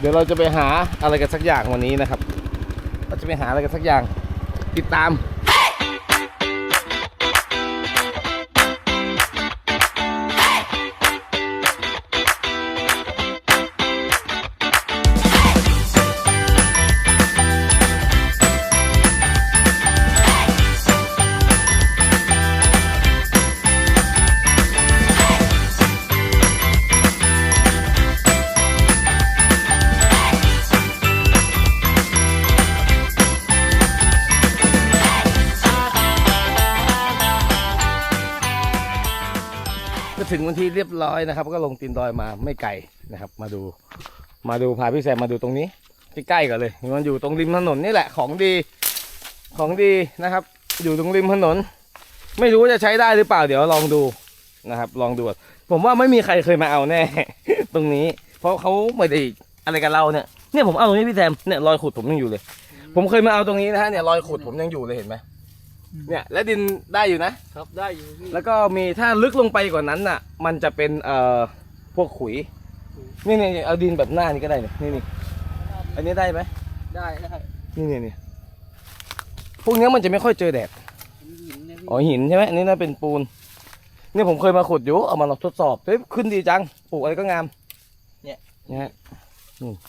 เดี๋ยวเราจะไปหาอะไรกันสักอย่างวันนี้นะครับ เราจะไปหาอะไรกันสักอย่าง ติดตาม ถึงวันที่เรียบร้อยนะครับ ก็ลงตีนดอยมาไม่ไกลนะครับ มาดูมาดูพาพี่แซมมาดูตรงนี้ใกล้ๆกันเลยมันอยู่ตรงริมถนนนี่แหละของดีของดีนะครับ อยู่ตรงริมถนน ไม่รู้จะใช้ได้หรือเปล่าเดี๋ยวลองดูนะครับ ลองดูผมว่าไม่มีใครเคยมาเอาแน่ ตรงนี้ เพราะเขาไม่ได้อะไรกับเราเนี่ยเนี่ยผมเอาตรงนี้พี่แซมเนี่ยรอยขุดผมยังอยู่เลย ผมเคยมาเอาตรงนี้นะฮะเนี่ยรอยขุดผมยังอยู่เลยเห็นไหม เนี่ยและดินได้อยู่นะ ครับได้อยู่พี่แล้วก็มีถ้าลึกลงไปกว่านั้นน่ะ มันจะเป็นเอ่อพวกขุย นี่นี่เอาดินแบบหน้านี่ก็ได้เนี่ยนี่นี่อันนี้ได้ไหมได้ได้นี่นี่นี่พวกเนี้ยมันจะไม่ค่อยเจอแดดหินเนี่ยพี่อ๋อหินใช่ไหมอันนี้น่าเป็นปูนนี่ผมเคยมาขุดอยู่เอามาลองทดสอบเฮ้ยขึ้นดีจังปลูกอะไรก็งามเนี่ยฮะ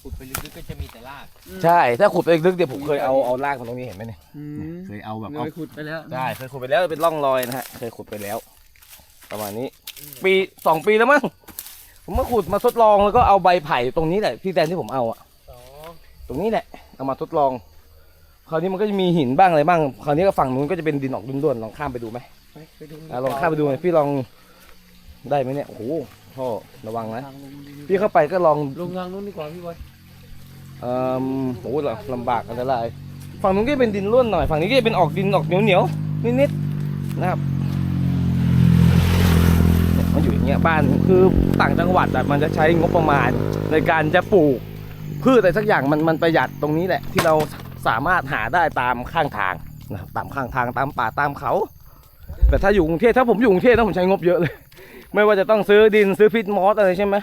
ขุดไปลึกๆก็จะมีแต่รากใช่ ถ้าขุดไปลึกๆเดี๋ยวผมเคยเอาเอารากมาตรงนี้เห็นไหมเนี่ยอืมเคยเอาแบบเงเอายขุดไปแล้วได้เคยขุดไปแล้วเป็นร่องรอยนะฮะเคยขุดไปแล้ว ประมาณนี้ ปีสองปีแล้วมั้งผมมาขุดมาทดลองแล้วก็เอาใบไผ่ตรงนี้แหละที่แทนที่ผมเอาอะอ๋อตรงนี้แหละเอามาทดลอง คราวนี้มันก็จะมีหินบ้างอะไรบ้างคราวนี้ก็ฝั่งนู้นก็จะเป็นดินออกด้วนๆลองข้ามไปดูไหมไปไปดูอะลองข้ามไปดูหน่อยพี่ลองได้ไหมเนี่ยโอ้โห พ่อระวังนะทางลงดีพี่เข้าไปก็ลองลงทางนู้นดีกว่าพี่บอยเอ่อโอ้โหลำบากอันตรายฝั่งนู้นก็เป็นดินร่วนหน่อยฝั่งนี้ก็จะเป็นออกดินออกเหนียวๆนิดๆนะครับเนี่ยมันอยู่อย่างเงี้ยบ้านคือต่างจังหวัดอะมันจะใช้งบประมาณในการจะปลูกพืชอะไรสักอย่างมันมันประหยัดตรงนี้แหละ ที่เราสามารถหาได้ตามข้างทางนะครับตามข้างทางตามป่าตามเขา แต่ถ้าอยู่กรุงเทพถ้าผมอยู่กรุงเทพนะผมใช้งบเยอะเลย ไม่ว่าจะต้องซื้อดินซื้อพิษมอสอะไรใช่ไหม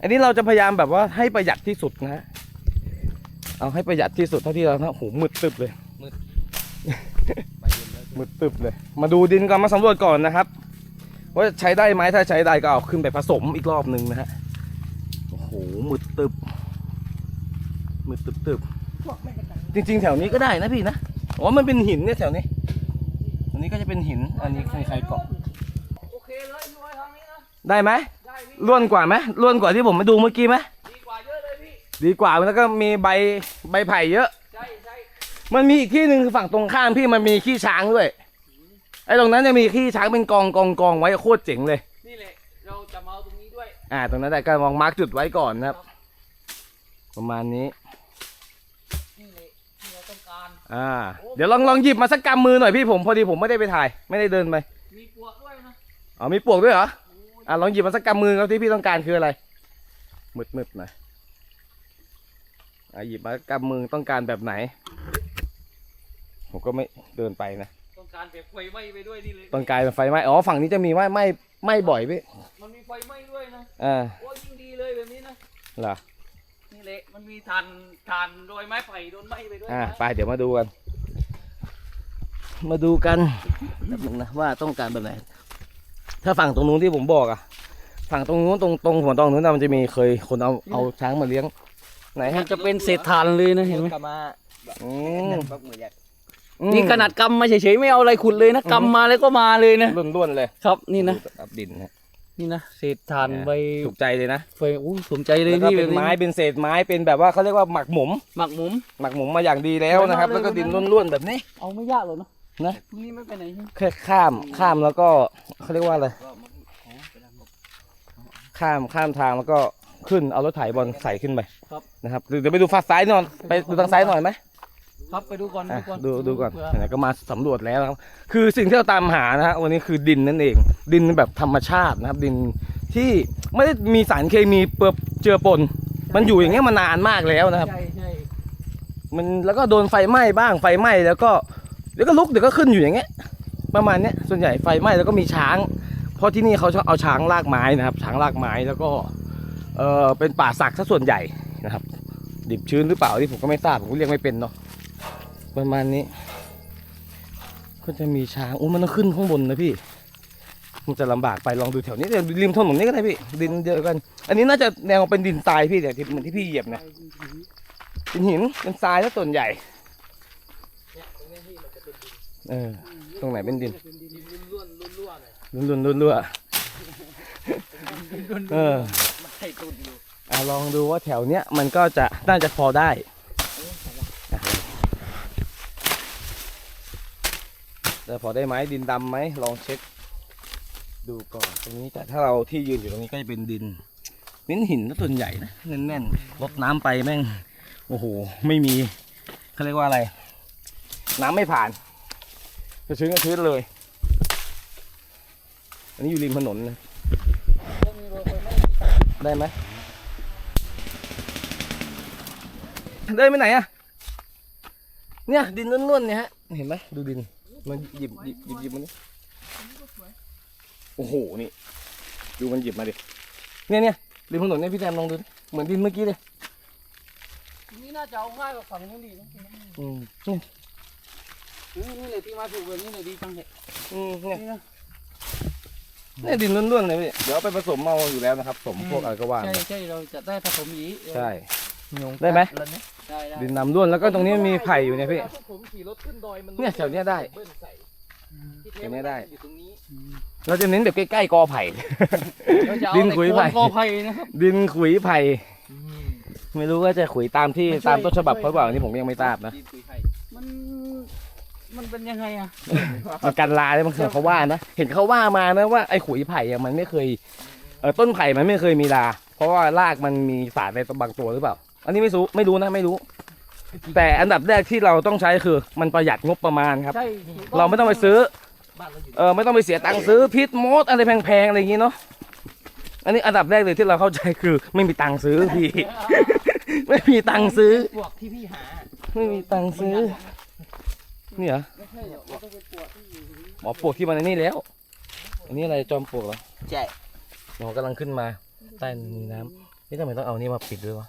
อันนี้เราจะพยายามแบบว่าให้ประหยัดที่สุดนะฮะเอาให้ประหยัดที่สุดเท่าที่เรานะโอ้โหมืดตึบเลยมืดตึบเลย มาดูดินก่อนมาสำรวจก่อนนะครับ ว่าใช้ได้ไหมถ้าใช้ได้ก็เอาขึ้นไปผสมอีกรอบหนึ่งนะฮะ โอ้โหมืดตึบมืดตึบตึบจริง ๆ แถวนี้ก็ได้นะพี่นะ อ๋อ มันเป็นหินเนี่ยแถวนี้ อันนี้ก็จะเป็นหิน อันนี้ใครๆเกาะ โอเคเลยพี่บอยทางนี้นะ ได้ไหมได้พี่ล้วนกว่าไหมล้วนกว่าที่ผมมาดูเมื่อกี้ไหมดีกว่าเยอะเลยพี่ดีกว่าแล้วก็มีใบใบไผ่เยอะ ใช่ใช่มันมีอีกที่หนึ่งคือฝั่งตรงข้ามพี่มันมีขี้ช้างด้วยไอ้ตรงนั้นจะมีขี้ช้างเป็นกองกองกองไว้โคตรเจ๋งเลย นี่แหละเราจะมาเอาตรงนี้ด้วย อ่า ตรงนั้นแต่ก็มองมาร์กจุดไว้ก่อนนะครับ ประมาณนี้นี่แหละที่เราต้องการอ่า เดี๋ยวลองลองหยิบมาสักกำมือหน่อยพี่ผมพอดีผมไม่ได้ไปถ่าย ไม่ได้เดินไปมีปลวกด้วยนะอ๋อมีปลวกด้วยเหรอ อ่าลองหยิบมาสักกำมือครับที่พี่ต้องการคืออะไรมืดมืดๆหน่อยอ่าหยิบมากำมือต้องการแบบไหน ผมก็ไม่เดินไปนะต้องการแบบไฟไหม้ไปด้วยนี่เลย ต้องการไฟไหม้อ๋อฝั่งนี้จะมีไหม้ไหม้ไหม้บ่อยพี่มันมีไฟไหม้ด้วยนะอ่าโอ้ยิ่งดีเลยแบบนี้นะเหรอนี่แหละมันมีทานทานโดยไม้ไผ่โดนไหม้ไปด้วยอ่านะไปเดี๋ยวมาดูกัน มาดูกันแบบนึงนะว่าต้องการแบบไหน ถ้าฝั่งตรงนู้นที่ผมบอกอะฝั่งตรงนู้นตรงตรงหัวตรงนู้นนะมันจะมีเคยคนเอาเอาช้างมาเลี้ยง ไหนมัฮะนจะเป็นเศษทานเลยนะเห็นไหมกลับมาอืมแบบเหมือนอยากอืมนี่ขนาดกำมาเฉยๆไม่เอาอะไรขุดเลยนะกำมาแล้วก็มาเลยนะล้วนๆเลย ครับนี่นะดูอับดินนะนี่นะเศษทานใบถูกใจเลยนะไฟอู้สมใจเลยแล้วก็พี่เป็นแบบไม้เป็นเศษไม้เป็นแบบว่าเขาเรียกว่าหมักหมมหมักหมุมหมักหมมมาอย่างดีแล้วนะครับ แล้วก็ดินล้วนๆแบบนี้ เอาไม่ยากหรอกเนอะ นะพรุ่งนี้ไม่ไปไหนใช่ไหมแค่ข้ามข้ามแล้วก็เขาเรียกว่าอะไรข้ามข้ามทางแล้วก็ขึ้นเอารถไถบอลใส่ขึ้นไปนะครับเดี๋ยวไปดูฝั่งซ้ายหน่อยไปดูทางซ้ายหน่อยไหมครับไปดูก่อนอะดูก่อนดูดูก่อนเผื่ไหนๆก็มาสำรวจแล้วนะครับ คือสิ่งที่เราตามหานะฮะวันนี้คือดินนั่นเอง ดินแบบธรรมชาตินะครับ ดินที่ไม่ได้มีสารเคมีเปื้อเจือปน มันอยู่อย่างเงี้ยมานานมากแล้วนะครับใช่ใช่มันแล้วก็โดนไฟไหม้บ้างไฟไหม้แล้วก็ เดี๋ยวก็ลุกเดี๋ยวก็ขึ้นอยู่อย่างเงี้ย ประมาณเนี้ยส่วนใหญ่ไฟไหม้แล้วก็มีช้าง เพราะที่นี่เขาชอบเอาช้างลากไม้นะครับ ช้างลากไม้แล้วก็เออเป็นป่าสักซะส่วนใหญ่นะครับ ดิบชื้นหรือเปล่าที่ผมก็ไม่ทราบผมก็เรียกไม่เป็นเนาะประมาณนี้ ก็จะมีช้างโอ้มันต้องขึ้นข้างบนนะพี่มันจะลำบากไปลองดูแถวนี้เดี๋ยวริมถนนนี่ก็ได้พี่ดินเยอะกัน อันนี้น่าจะแนวเป็นดินทรายพี่เดี๋ยวที่เหมือนที่พี่เหยียบนะเป็นหินเป็นทรายแล้วส่วนใหญ่ เออ ตรงไหนเป็นดินล้วนล้วนลยรุ่นรุ่นรุ่นรุ่นเออไข่ตุนอะลองดูว่าแถวเนี้ยมันก็จะน่าจะพอได้อะจะพอได้ไหมดินดำไหมลองเช็ค ดูก่อนตรงนี้แต่ถ้าเราที่ยืนอยู่ตรงนี้ก็จะเป็นดินเน้นหินนะส่วนใหญ่นะแน่นๆรดน้ำไปแม่ง โอ้โห ไม่มีเขาเรียกว่าอะไร น้ำไม่ผ่าน จะชื้นก็ชื้นเลย อันนี้อยู่ริมถนนนะได้ไหมเดินไปไหนอะเนี่ย ดินล้วนๆเนี่ยฮะ เห็นไหมดูดิน มันหยิบหยิบหยิบหยิบมันนี่โอ้โห นี่ ดูมันหยิบมาดิ เนี่ยเนี่ยริมถนนเนี่ยพี่แซมลองดูดิเหมือนดินเมื่อกี้เลย นี่น่าจะเอาง่ายกว่าฝั่งนู้นดีนะอืมเนี่ยนี่เลยที่มาถูกแบบนี้เลยดีจังเลยอืมเนี่ยนี่นะ เนี่ยดินล้วนๆเลยพี่เดี๋ยวเอาไปผสมเอาอยู่แล้วนะครับผสมพวกอะไรก็ว่าใช่ไปใช่เราจะได้ผสมอีกใช่ ได้ไหม ได้ได้ดินน้ำล้วนแล้วก็ตรงนี้มีไผ่อยู่เนี่ยพี่ ผมขี่รถขึ้นดอยมันเนี่ยแถวเนี้ยได้ เบิ้ลใส่ที่แถวเนี้ยได้ อยู่ตรงนี้เราจะเน้นแบบใกล้ๆกอไผ่ เราจะเอาดินขุยไผ่ไผ่กอไผ่นะครับดินขุยไผ่ ไม่รู้ว่าจะขุยตามที่ตามต้นฉบับเขาเปล่าอันนี่ผมยังไม่ทราบนะ ดินคุยไข่มัน มันเป็นยังไงอะมันกันลาได้บางทีเขาว่านะเห็นเขาว่ามานะว่าไอ้ขุยไผ่อะมันไม่เคยเออต้นไผ่มันไม่เคยมีลา เพราะว่ารากมันมีสารในบางตัวหรือเปล่า อันนี้ไม่รู้ไม่รู้นะไม่รู้ แต่อันดับแรกที่เราต้องใช้คือ มันประหยัดงบประมาณครับ ใช่เราไม่ต้องไปซื้อบ้านเราอยู่เออไม่ต้องไปเสียตังค์ซื้อพิษมดอะไรแพงๆอะไรอย่างงี้เนาะอันนี้อันดับแรกเลยที่เราเข้าใจคือ ไม่มีตังค์ซื้อพี่ ไม่มีตังค์ซื้อพวกที่พี่หา ไม่มีตังค์ซื้อ นี่เหรอไม่ใช่หรอกเราต้องไปปวดที่อยู่ตรงนี้หมอปลวกที่มันอันนี้แล้ว อันนี้อะไรจอมปลวกเหรอใช่หมอกำลังขึ้นมา ใต้มีน้ำนี่ทำไมต้องเอานี่มาปิดด้วยวะ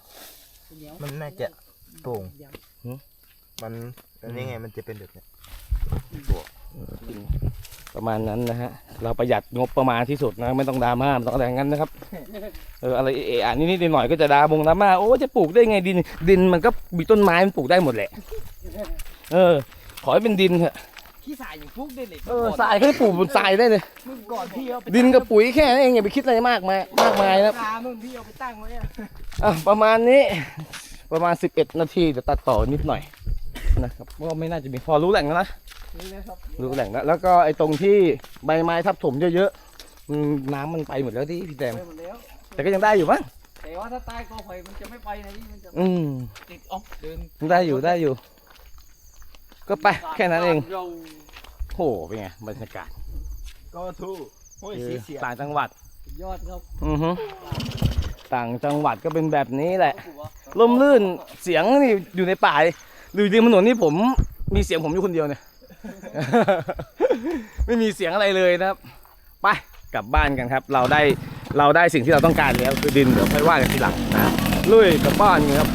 เหนียวมันน่าจะโปร่งหืม มันอันนี้ไงมันจะเป็นแบบเนี้ยประมาณนั้นนะฮะ เราประหยัดงบประมาณที่สุดนะ ไม่ต้องดราม่าไม่ต้องอะไรอย่างนั้นนะครับ เอออะไรเอออะนิดๆหน่อยๆก็จะดราบงดราม่าโอ้จะปลูกได้ไงดิน ดินมันก็มีต้นไม้มันปลูกได้หมดแหละ เออข อให้เป็นดินเถอะขี้สายอย่างฟุกได้เลยเออทรายก็ให้ปลูกบนทรายได้เลย มึงก่อนพี่เอาไปดินกับปุ๋ยแค่นั้นเองอย่าไปคิดอะไรมากมายมากมายนะตานู่นพี่เอาไปตั้งไว้อะอะประมาณนี้ ประมาณ 11 นาทีเดี๋ยวตัดต่อนิดหน่อยนะครับก็ไม่น่าจะมีพอรู้แหล่งแล้วนะนี่นะครับรู้แหล่งแล้วแล้วก็ไอ้ตรงที่ใบไม้ทับถมเยอะๆมันน้ำมันไปหมดแล้วที่พี่แดมไปหมดแล้ว แต่ก็ยังได้อยู่มั้งแต่ว่าถ้าใต้กอไผ่มันจะไม่ไปนะนี่มันจะอืมติดออฟเดินได้อยู่ได้อยู่ ก็ไปแค่นั้นเองเราโหเป็นไงบรรยากาศก็ทูโอ้ยคือสีเสียต่างจังหวัดสุดยอดครับอือฮึต่างจังหวัดก็เป็นแบบนี้แหละถูกปะล่มลื่นเสียงนี่อยู่ในป่าอยู่ริมถนนนี่ผมมีเสียงผมอยู่คนเดียวเนี่ย ไม่มีเสียงอะไรเลยนะครับไปกลับบ้านกันครับ เราได้เราได้สิ่งที่เราต้องการแล้วคือดินเดี๋ยวค่อยว่ากันทีหลังนะลุยกลับบ้านกันครับ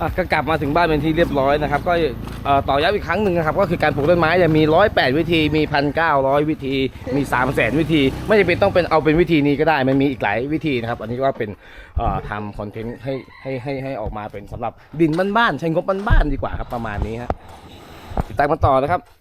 อะก็กลับมาถึงบ้านเป็นที่เรียบร้อยนะครับ ก็เอ่อต่อย้ำอีกครั้งหนึ่งนะครับ ก็คือการปลูกต้นไม้จะมีร้อยแปดวิธีมีพันเก้าร้อยวิธี มีสามแสนวิธี ไม่จำเป็นต้องเป็นเอาเป็นวิธีนี้ก็ได้ มันมีอีกหลายวิธีนะครับ อันนี้ก็เป็นเอ่อทำคอนเทนต์ให้ให้ให้ให้ออกมาเป็นสำหรับดินบ้านๆใช้งบบ้านๆดีกว่าครับประมาณนี้ฮะติดตามกันต่อนะครับ